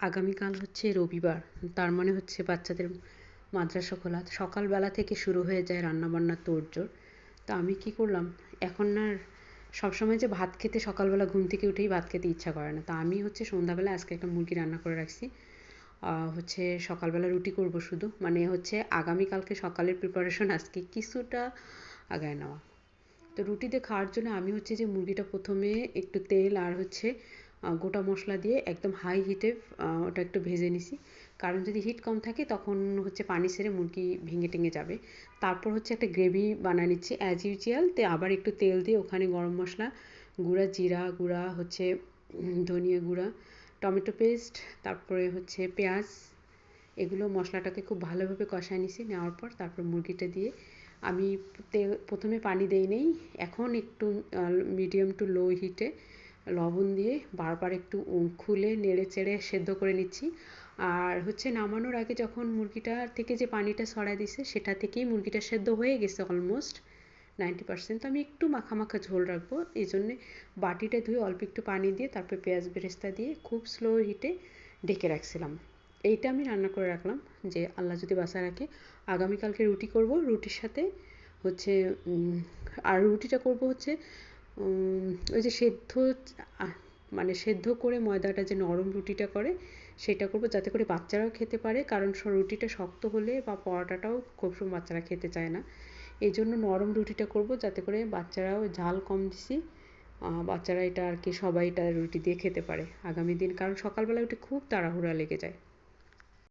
আগামীকাল হচ্ছে রবিবার। তার মানে হচ্ছে বাচ্চাদের মাদ্রাসা খোলা। সকালবেলা থেকে শুরু হয়ে যায় রান্নাবান্নার তোড়জোড়। তো আমি কী করলাম? এখন আর সবসময় যে ভাত খেতে সকালবেলা ঘুম থেকে উঠেই ভাত খেতে ইচ্ছা করে না। তা আমি হচ্ছে সন্ধ্যাবেলা আজকে একটা মুরগি রান্না করে রাখছি। হচ্ছে সকালবেলা রুটি করব শুধু। মানে হচ্ছে আগামীকালকে সকালের প্রিপারেশন আজকে কিছুটা আগায় নেওয়া। তো রুটিতে খাওয়ার জন্য আমি হচ্ছে যে মুরগিটা প্রথমে একটু তেল আর হচ্ছে গোটা মশলা দিয়ে একদম হাই হিটে ওটা একটু ভেজে নিছি। কারণ যদি হিট কম থাকে, তখন হচ্ছে পানি ছেড়ে মুরগি ভেঙে টেঙে যাবে। তারপর হচ্ছে একটা গ্রেভি বানিয়ে নিচ্ছি অ্যাজ ইউজুয়াল তে আবার একটু তেল দিয়ে ওখানে গরম মশলা, গুঁড়া, জিরা গুঁড়া, হচ্ছে ধনিয়া গুঁড়া, টমেটো পেস্ট তারপরে হচ্ছে পেঁয়াজ, এগুলো মশলাটাকে খুব ভালোভাবে কষায় নিছি, নেওয়ার পর তারপর মুরগিটা দিয়ে আমি তেল, প্রথমে পানি দেই নেই, এখন একটু মিডিয়াম টু লো হিটে লবণ দিয়ে বারবার একটু খুলে, নেড়ে চেড়ে সেদ্ধ করে নিচ্ছি। আর হচ্ছে নামানোর আগে যখন মুরগিটার থেকে যে পানিটা সরাই দিছে, সেটা থেকেই মুরগিটা সেদ্ধ হয়ে গেছে অলমোস্ট নাইনটি পার্সেন্ট তো আমি একটু মাখা ঝোল রাখব, এই জন্যে বাটিটা ধুয়ে অল্প একটু পানি দিয়ে, তারপর পেঁয়াজ বেরেস্তা দিয়ে খুব স্লো হিটে ডেকে রাখছিলাম। এইটা আমি রান্না করে রাখলাম যে আল্লাহ যদি বাসা রাখে। আগামীকালকে রুটি করব, রুটির সাথে হচ্ছে আর রুটিটা করব হচ্ছে ওই যে সেদ্ধ মানে সেদ্ধ করে ময়দাটা যে নরম রুটিটা করে, সেটা করব যাতে করে বাচ্চারাও খেতে পারে। কারণ রুটিটা শক্ত হলে বা পরোটাটাও খুব সময় বাচ্চারা খেতে চায় না। এই জন্য নরম রুটিটা করব যাতে করে বাচ্চারাও ঝাল কম দিছি। বাচ্চারা এটা আর কি সবাই এটা রুটি দিয়ে খেতে পারে আগামী দিন। কারণ সকালবেলা উঠে খুব তাড়াহুড়া লেগে যায়।